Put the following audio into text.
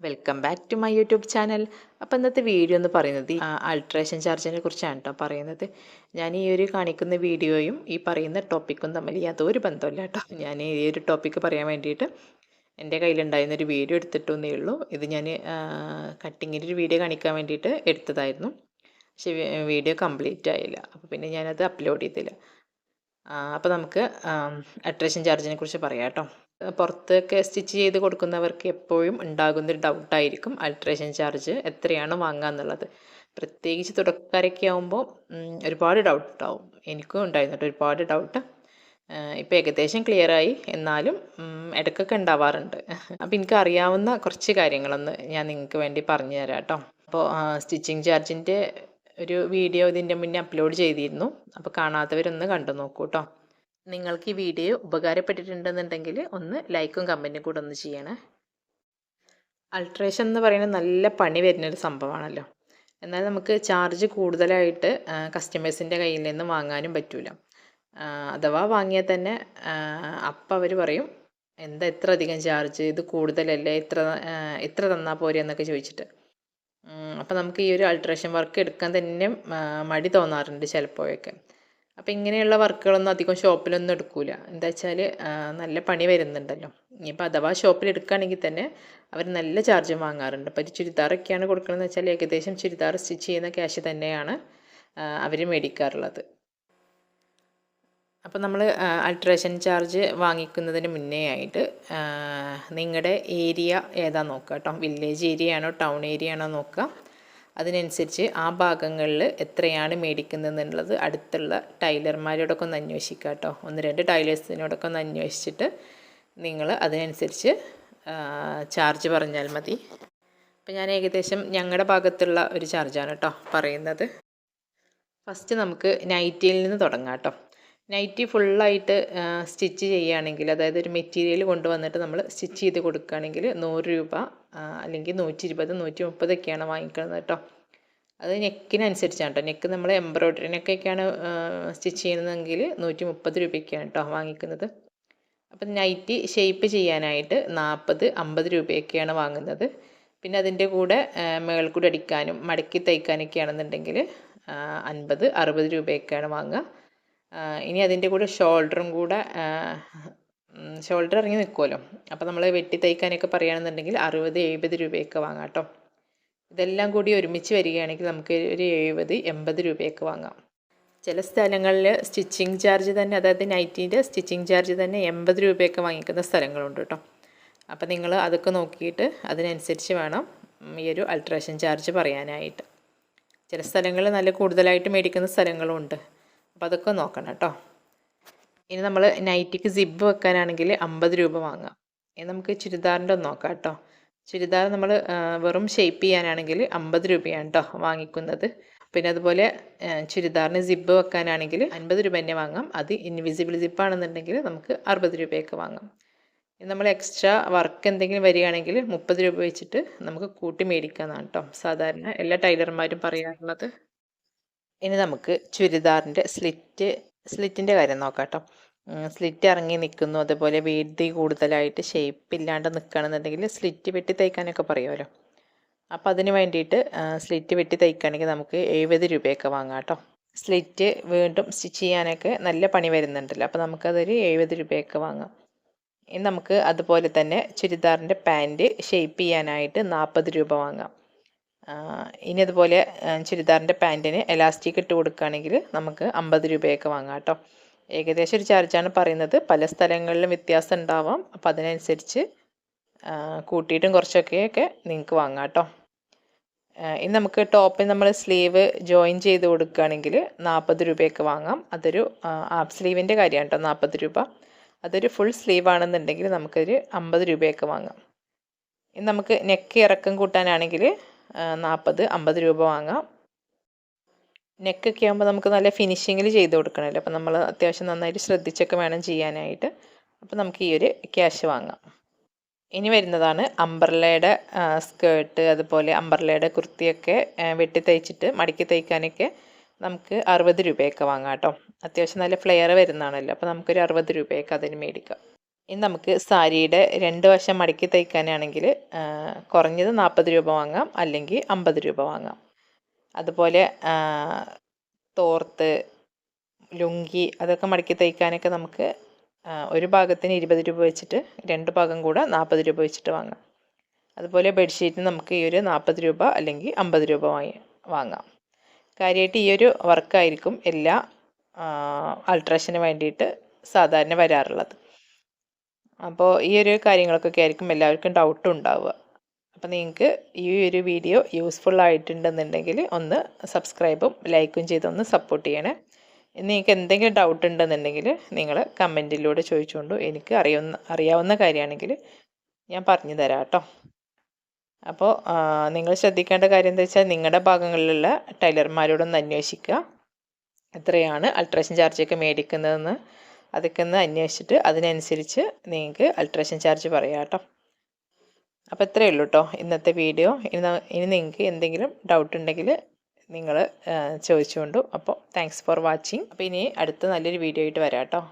Welcome back to my YouTube channel അപ്പോൾ ഇന്നത്തെ video എന്ന് പറയുന്നത് അൾട്രേഷൻ ചാർജിനെ കുറിച്ചാണ് കേട്ടോ പറയുന്നത്. ഞാൻ ഈ ഒരു കാണിക്കുന്ന വീഡിയോയും ഈ പറയുന്ന ടോപ്പിക്കും തമ്മിൽ യാതൊരു ബന്ധമില്ല കേട്ടോ ഞാൻ ഈ ഒരു ടോപ്പിക്ക് പറയാൻ വേണ്ടിയിട്ട് എന്റെ കയ്യിലുണ്ടായിരുന്ന ഒരു വീഡിയോ എടുത്തിട്ടൊന്നേ ഉള്ളൂ. ഇത് ഞാൻ കട്ടിങ്ങിന്റെ ഒരു വീഡിയോ കാണിക്കാൻ വേണ്ടിയിട്ട് എടുത്തതായിരുന്നു. പക്ഷേ വീഡിയോ കംപ്ലീറ്റ് ആയില്ല. അപ്പോൾ പിന്നെ ഞാനത് അപ്ലോഡ് ചെയ്തില്ല. അപ്പോൾ നമുക്ക് അട്രേഷൻ ചാർജിനെ കുറിച്ച് പറയാം കേട്ടോ പുറത്തൊക്കെ സ്റ്റിച്ച് ചെയ്ത് കൊടുക്കുന്നവർക്ക് എപ്പോഴും ഉണ്ടാകുന്നൊരു ഡൗട്ടായിരിക്കും അൾട്രേഷൻ ചാർജ് എത്രയാണ് വാങ്ങുക എന്നുള്ളത്. പ്രത്യേകിച്ച് തുടക്കക്കാരൊക്കെ ആകുമ്പോൾ ഒരുപാട് ഡൗട്ട് ഉണ്ടാവും. എനിക്കും ഉണ്ടായിരുന്നു ഒരുപാട് ഡൗട്ട് ഇപ്പോൾ ഏകദേശം ക്ലിയറായി എന്നാലും ഇടയ്ക്കൊക്കെ ഉണ്ടാവാറുണ്ട്. അപ്പോൾ എനിക്ക് അറിയാവുന്ന കുറച്ച് കാര്യങ്ങളൊന്ന് ഞാൻ നിങ്ങൾക്ക് വേണ്ടി പറഞ്ഞു തരാം കേട്ടോ അപ്പോൾ സ്റ്റിച്ചിങ് ചാർജിന്റെ ഒരു വീഡിയോ ഇതിന്റെ മുന്നേ അപ്ലോഡ് ചെയ്തിരുന്നു. അപ്പോൾ കാണാത്തവരൊന്ന് കണ്ടു നോക്കൂ കേട്ടോ നിങ്ങൾക്ക് ഈ വീഡിയോ ഉപകാരപ്പെട്ടിട്ടുണ്ടെന്നുണ്ടെങ്കിൽ ഒന്ന് ലൈക്കും കമന്റും കൂടെ ഒന്ന് ചെയ്യണേ. അൾട്രേഷൻ എന്ന് പറയുന്നത് നല്ല പണി വരുന്നൊരു സംഭവമാണല്ലോ. എന്നാൽ നമുക്ക് ചാർജ് കൂടുതലായിട്ട് കസ്റ്റമേഴ്സിന്റെ കയ്യിൽ നിന്ന് വാങ്ങാനും പറ്റില്ല അഥവാ വാങ്ങിയാൽ തന്നെ അപ്പം അവർ പറയും എന്താ ഇത്ര അധികം ചാർജ്? ഇത് കൂടുതലല്ലേ? ഇത്ര ഇത്ര തന്നാൽ പോരെ? എന്നൊക്കെ ചോദിച്ചിട്ട്. അപ്പം നമുക്ക് ഈ ഒരു അൾട്രേഷൻ വർക്ക് എടുക്കാൻ തന്നെ മടി തോന്നാറുണ്ട് ചിലപ്പോഴൊക്കെ. അപ്പോൾ ഇങ്ങനെയുള്ള വർക്കുകളൊന്നും അധികം ഷോപ്പിലൊന്നും എടുക്കില്ല എന്താ വെച്ചാൽ നല്ല പണി വരുന്നുണ്ടല്ലോ. ഇനിയിപ്പോൾ അഥവാ ഷോപ്പിൽ എടുക്കുകയാണെങ്കിൽ തന്നെ അവർ നല്ല ചാർജും വാങ്ങാറുണ്ട്. അപ്പോൾ ഒരു ചുരിദാറൊക്കെയാണ് കൊടുക്കണമെന്ന് വെച്ചാൽ ഏകദേശം ചുരിദാർ സ്റ്റിച്ച് ചെയ്യുന്ന ക്യാഷ് തന്നെയാണ് അവർ മേടിക്കാറുള്ളത്. അപ്പോൾ നമ്മൾ അൾട്രേഷൻ ചാർജ് വാങ്ങിക്കുന്നതിന് മുന്നേ ആയിട്ട് നിങ്ങളുടെ ഏരിയ ഏതാ നോക്കുക കേട്ടോ വില്ലേജ് ഏരിയ ആണോ ടൗൺ ഏരിയ ആണോ നോക്കുക അതിനനുസരിച്ച് ആ ഭാഗങ്ങളിൽ എത്രയാണ് മേടിക്കുന്നതെന്നുള്ളത് അടുത്തുള്ള ടൈലർമാരോടൊക്കെ ഒന്ന് അന്വേഷിക്കുക കേട്ടോ. ഒന്ന് രണ്ട് ടൈലേഴ്സിനോടൊക്കെ ഒന്ന് അന്വേഷിച്ചിട്ട് നിങ്ങൾ അതിനനുസരിച്ച് ചാർജ് പറഞ്ഞാൽ മതി. അപ്പോൾ ഞാൻ ഏകദേശം ഞങ്ങളുടെ ഭാഗത്തുള്ള ഒരു ചാർജാണ് കേട്ടോ പറയുന്നത്. ഫസ്റ്റ് നമുക്ക് നൈറ്റിയിൽ നിന്ന് തുടങ്ങാം കേട്ടോ. നൈറ്റി ഫുള്ളായിട്ട് സ്റ്റിച്ച് ചെയ്യുകയാണെങ്കിൽ അതായത് ഒരു മെറ്റീരിയൽ കൊണ്ടുവന്നിട്ട് നമ്മൾ സ്റ്റിച്ച് ചെയ്ത് കൊടുക്കുകയാണെങ്കിൽ നൂറ് രൂപ അല്ലെങ്കിൽ നൂറ്റി ഇരുപത് നൂറ്റി മുപ്പതൊക്കെയാണ് വാങ്ങിക്കുന്നത് കേട്ടോ. അത് നെക്കിനനുസരിച്ചാണ് കേട്ടോ. നെക്ക് നമ്മൾ എംബ്രോയ്ഡറി നെക്കൊക്കെയാണ് സ്റ്റിച്ച് ചെയ്യുന്നതെങ്കിൽ നൂറ്റി മുപ്പത് രൂപയ്ക്കാണ് കേട്ടോ വാങ്ങിക്കുന്നത്. അപ്പം നൈറ്റി ഷേപ്പ് ചെയ്യാനായിട്ട് നാൽപ്പത് അമ്പത് രൂപയൊക്കെയാണ് വാങ്ങുന്നത്. പിന്നെ അതിന്റെ കൂടെ മേൾക്കൂടെ അടിക്കാനും മടക്കി തയ്ക്കാനൊക്കെ ആണെന്നുണ്ടെങ്കിൽ അൻപത് അറുപത് രൂപയൊക്കെയാണ് വാങ്ങുക. ഇനി അതിന്റെ കൂടെ ഷോൾഡറും കൂടെ ഷോൾഡർ ഇറങ്ങി നിൽക്കുമല്ലോ അപ്പോൾ നമ്മൾ വെട്ടി തയ്ക്കാനൊക്കെ പറയുകയാണെന്നുണ്ടെങ്കിൽ അറുപത് എഴുപത് രൂപയൊക്കെ വാങ്ങാം കേട്ടോ. ഇതെല്ലാം കൂടി ഒരുമിച്ച് വരികയാണെങ്കിൽ നമുക്ക് ഒരു എഴുപത് എൺപത് രൂപയൊക്കെ വാങ്ങാം. ചില സ്ഥലങ്ങളിൽ സ്റ്റിച്ചിങ് ചാർജ് തന്നെ അതായത് നൈറ്റിന്റെ സ്റ്റിച്ചിങ് ചാർജ് തന്നെ എൺപത് രൂപയൊക്കെ വാങ്ങിക്കുന്ന സ്ഥലങ്ങളുണ്ട് കേട്ടോ. അപ്പോൾ നിങ്ങൾ അതൊക്കെ നോക്കിയിട്ട് അതിനനുസരിച്ച് വേണം ഈ ഒരു അൾട്രേഷൻ ചാർജ് പറയാനായിട്ട്. ചില സ്ഥലങ്ങളിൽ നല്ല കൂടുതലായിട്ട് മേടിക്കുന്ന സ്ഥലങ്ങളും ഉണ്ട് അപ്പോൾ അതൊക്കെ നോക്കണം കേട്ടോ. ഇനി നമ്മൾ നൈറ്റിക്ക് സിബ് വെക്കാനാണെങ്കിൽ അമ്പത് രൂപ വാങ്ങാം. ഇനി നമുക്ക് ചുരിദാറിന്റെ ഒന്ന് നോക്കാം കേട്ടോ. ചുരിദാർ നമ്മൾ വെറും ഷേപ്പ് ചെയ്യാനാണെങ്കിൽ അമ്പത് രൂപയാണ് കേട്ടോ വാങ്ങിക്കുന്നത്. പിന്നെ അതുപോലെ ചുരിദാറിന് സിബ് വെക്കാനാണെങ്കിൽ അൻപത് രൂപ തന്നെ വാങ്ങാം. അത് ഇൻവിസിബിൾ സിപ്പാണെന്നുണ്ടെങ്കിൽ നമുക്ക് അറുപത് രൂപയൊക്കെ വാങ്ങാം. ഇനി നമ്മൾ എക്സ്ട്രാ വർക്ക് എന്തെങ്കിലും വരികയാണെങ്കിൽ മുപ്പത് രൂപ വെച്ചിട്ട് നമുക്ക് കൂട്ടി മേടിക്കാമെന്നാണ് കേട്ടോ സാധാരണ എല്ലാ ടൈലർമാരും പറയാറുള്ളത്. ഇനി നമുക്ക് ചുരിദാറിന്റെ സ്ലിറ്റ് സ്ലിറ്റിന്റെ കാര്യം നോക്കാം കേട്ടോ സ്ലിറ്റ് ഇറങ്ങി നിൽക്കുന്നു. അതുപോലെ വീതി കൂടുതലായിട്ട് ഷേപ്പ് ഇല്ലാണ്ട് നിൽക്കുകയാണെന്നുണ്ടെങ്കിൽ സ്ലിറ്റ് വെട്ടി തയ്ക്കാനൊക്കെ പറയുമല്ലോ. അപ്പോൾ അതിന് വേണ്ടിയിട്ട് സ്ലിറ്റ് വെട്ടി തയ്ക്കുകയാണെങ്കിൽ നമുക്ക് എഴുപത് രൂപയൊക്കെ വാങ്ങാം കേട്ടോ. സ്ലിറ്റ് വീണ്ടും സ്റ്റിച്ച് ചെയ്യാനൊക്കെ നല്ല പണി വരുന്നുണ്ടല്ലോ. അപ്പോൾ നമുക്കതൊരു എഴുപത് രൂപയൊക്കെ വാങ്ങാം. ഇനി നമുക്ക് അതുപോലെ തന്നെ ചുരിദാറിന്റെ പാന്റ് ഷേപ്പ് ചെയ്യാനായിട്ട് നാൽപ്പത് രൂപ വാങ്ങാം. ഇനി അതുപോലെ ചുരിദാറിന്റെ പാന്റിന് എലാസ്റ്റിക് ഇട്ട് കൊടുക്കുകയാണെങ്കിൽ നമുക്ക് അമ്പത് രൂപയൊക്കെ വാങ്ങാം കേട്ടോ. ഏകദേശം ഒരു ചാർജാണ് പറയുന്നത്. പല സ്ഥലങ്ങളിലും വ്യത്യാസം ഉണ്ടാവാം. അപ്പം അതിനനുസരിച്ച് കൂട്ടിയിട്ടും കുറച്ചൊക്കെയൊക്കെ നിങ്ങൾക്ക് വാങ്ങാം കേട്ടോ. ഇനി നമുക്ക് ടോപ്പിൽ നമ്മൾ സ്ലീവ് ജോയിൻ ചെയ്ത് കൊടുക്കുകയാണെങ്കിൽ നാൽപ്പത് രൂപയൊക്കെ വാങ്ങാം. അതൊരു ആപ്പ് സ്ലീവിന്റെ കാര്യമാണ് കേട്ടോ നാൽപ്പത് രൂപ. അതൊരു ഫുൾ സ്ലീവ് ആണെന്നുണ്ടെങ്കിൽ നമുക്കൊരു അമ്പത് രൂപയൊക്കെ വാങ്ങാം. ഇനി നമുക്ക് നെക്ക് ഇറക്കം കൂട്ടാനാണെങ്കിൽ നാൽപ്പത് അമ്പത് രൂപ വാങ്ങാം. നെക്കൊക്കെ ആകുമ്പോൾ നമുക്ക് നല്ല ഫിനിഷിങ്ങിൽ ചെയ്ത് കൊടുക്കണമല്ലോ. അപ്പം നമ്മൾ അത്യാവശ്യം നന്നായിട്ട് ശ്രദ്ധിച്ചൊക്കെ വേണം ചെയ്യാനായിട്ട്. അപ്പോൾ നമുക്ക് ഈ ഒരു ക്യാഷ് വാങ്ങാം. ഇനി വരുന്നതാണ് അമ്പർലയുടെ സ്കേർട്ട് അതുപോലെ അമ്പർലയുടെ കുർത്തിയൊക്കെ വെട്ടി തയ്ച്ചിട്ട് മടക്കി തയ്ക്കാനൊക്കെ നമുക്ക് അറുപത് രൂപയൊക്കെ വാങ്ങാം കേട്ടോ. അത്യാവശ്യം നല്ല ഫ്ലെയർ വരുന്നതാണല്ലോ. അപ്പോൾ നമുക്കൊരു അറുപത് രൂപയൊക്കെ അതിന് മേടിക്കാം. ഇനി നമുക്ക് സാരിയുടെ രണ്ട് വശം മടക്കി തയ്ക്കാനാണെങ്കിൽ കുറഞ്ഞത് നാൽപ്പത് രൂപ വാങ്ങാം അല്ലെങ്കിൽ അമ്പത് രൂപ വാങ്ങാം. അതുപോലെ തോർത്ത് ലുങ്കി അതൊക്കെ മടക്കി തയ്ക്കാനൊക്കെ നമുക്ക് ഒരു ഭാഗത്തിന് ഇരുപത് രൂപ വെച്ചിട്ട് രണ്ട് ഭാഗം കൂടെ നാൽപ്പത് രൂപ വെച്ചിട്ട് വാങ്ങാം. അതുപോലെ ബെഡ്ഷീറ്റിന് നമുക്ക് ഈ ഒരു നാൽപ്പത് രൂപ അല്ലെങ്കിൽ അമ്പത് രൂപ വാങ്ങി വാങ്ങാം. കാര്യമായിട്ട് ഈ ഒരു വർക്കായിരിക്കും എല്ലാ അൾട്രേഷന് വേണ്ടിയിട്ട് സാധാരണ വരാറുള്ളത്. അപ്പോൾ ഈ ഒരു കാര്യങ്ങൾക്കൊക്കെ ആയിരിക്കും എല്ലാവർക്കും ഡൗട്ട് ഉണ്ടാവുക. അപ്പോൾ നിങ്ങൾക്ക് ഈ ഒരു വീഡിയോ യൂസ്ഫുൾ ആയിട്ടുണ്ടെന്നുണ്ടെങ്കിൽ ഒന്ന് സബ്സ്ക്രൈബും ലൈക്കും ചെയ്ത് ഒന്ന് സപ്പോർട്ട് ചെയ്യണേ. നിങ്ങൾക്ക് എന്തെങ്കിലും ഡൗട്ട് ഉണ്ടെന്നുണ്ടെങ്കിൽ നിങ്ങൾ കമന്റിലൂടെ ചോദിച്ചുകൊണ്ടു എനിക്ക് അറിയുന്ന അറിയാവുന്ന കാര്യമാണെങ്കിൽ ഞാൻ പറഞ്ഞു തരാം കേട്ടോ. അപ്പോൾ നിങ്ങൾ ശ്രദ്ധിക്കേണ്ട കാര്യം എന്താ വെച്ചാൽ നിങ്ങളുടെ ഭാഗങ്ങളിലുള്ള ടൈലർമാരോടൊന്ന് അന്വേഷിക്കുക. എത്രയാണ് അൾട്രേഷൻ ചാർജൊക്കെ മേടിക്കുന്നതെന്ന് അതൊക്കെ ഒന്ന് അന്വേഷിച്ചിട്ട് അതിനനുസരിച്ച് നിങ്ങൾക്ക് അൾട്രേഷൻ ചാർജ് പറയാം കേട്ടോ. അപ്പോൾ ഇത്രയേ ഉള്ളൂ കേട്ടോ ഇന്നത്തെ വീഡിയോ. ഇനി ഇനി നിങ്ങൾക്ക് എന്തെങ്കിലും ഡൗട്ട് ഉണ്ടെങ്കിൽ നിങ്ങൾ ചോദിച്ചുകൊണ്ടു. അപ്പോൾ താങ്ക്സ് ഫോർ വാച്ചിങ് അപ്പോൾ ഇനി അടുത്ത നല്ലൊരു വീഡിയോ ആയിട്ട് വരാം കേട്ടോ